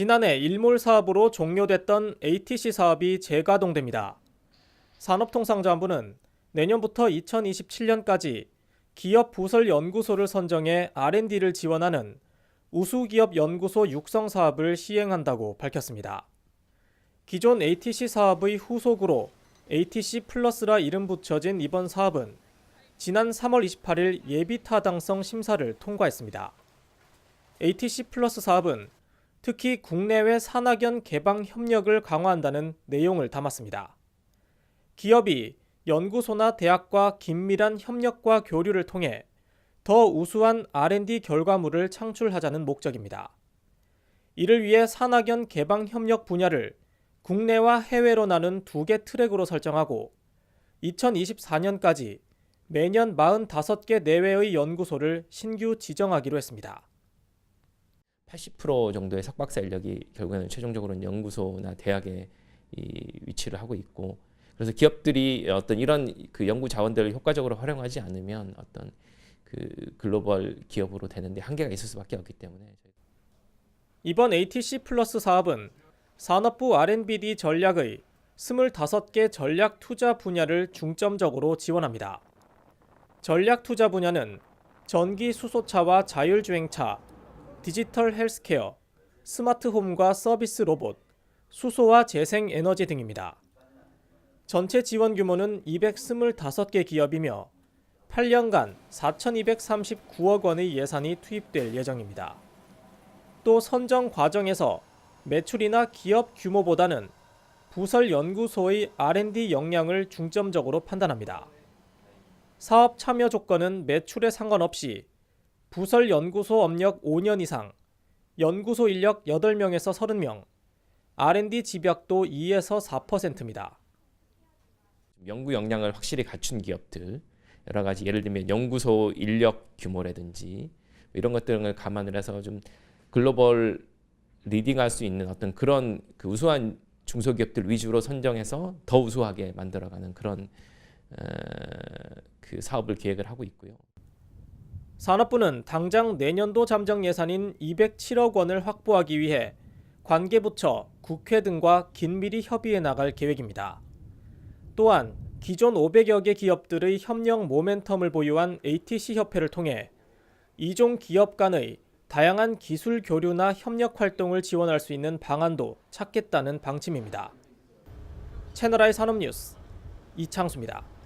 지난해 일몰 사업으로 종료됐던 ATC 사업이 재가동됩니다. 산업통상자원부는 내년부터 2027년까지 기업 부설 연구소를 선정해 R&D를 지원하는 우수기업 연구소 육성 사업을 시행한다고 밝혔습니다. 기존 ATC 사업의 후속으로 ATC 플러스라 이름 붙여진 이번 사업은 지난 3월 28일 예비 타당성 심사를 통과했습니다. ATC 플러스 사업은 특히 국내외 산학연 개방 협력을 강화한다는 내용을 담았습니다. 기업이 연구소나 대학과 긴밀한 협력과 교류를 통해 더 우수한 R&D 결과물을 창출하자는 목적입니다. 이를 위해 산학연 개방 협력 분야를 국내와 해외로 나눈 두 개 트랙으로 설정하고 2024년까지 매년 45개 내외의 연구소를 신규 지정하기로 했습니다. 80% 정도의 석박사 인력이 결국에는 최종적으로는 연구소나 대학에 이 위치를 하고 있고 그래서 기업들이 어떤 이런 그 연구 자원들을 효과적으로 활용하지 않으면 어떤 그 글로벌 기업으로 되는데 한계가 있을 수밖에 없기 때문에 이번 ATC 플러스 사업은 산업부 R&BD 전략의 25개 전략 투자 분야를 중점적으로 지원합니다. 전략 투자 분야는 전기 수소차와 자율주행차, 디지털 헬스케어, 스마트 홈과 서비스 로봇, 수소와 재생 에너지 등입니다. 전체 지원 규모는 225개 기업이며 8년간 4,239억 원의 예산이 투입될 예정입니다. 또 선정 과정에서 매출이나 기업 규모보다는 부설 연구소의 R&D 역량을 중점적으로 판단합니다. 사업 참여 조건은 매출에 상관없이 부설 연구소 업력 5년 이상, 연구소 인력 8명에서 30명, R&D 집약도 2에서 4%입니다. 연구 역량을 확실히 갖춘 기업들 여러 가지 예를 들면 연구소 인력 규모라든지 이런 것들을 감안을 해서 좀 글로벌 리딩할 수 있는 어떤 그런 그 우수한 중소기업들 위주로 선정해서 더 우수하게 만들어가는 그런 어, 그 사업을 계획을 하고 있고요. 산업부는 당장 내년도 잠정 예산인 207억 원을 확보하기 위해 관계부처, 국회 등과 긴밀히 협의해 나갈 계획입니다. 또한 기존 500여 개 기업들의 협력 모멘텀을 보유한 ATC 협회를 통해 이종 기업 간의 다양한 기술 교류나 협력 활동을 지원할 수 있는 방안도 찾겠다는 방침입니다. 채널I 산업뉴스 이창수입니다.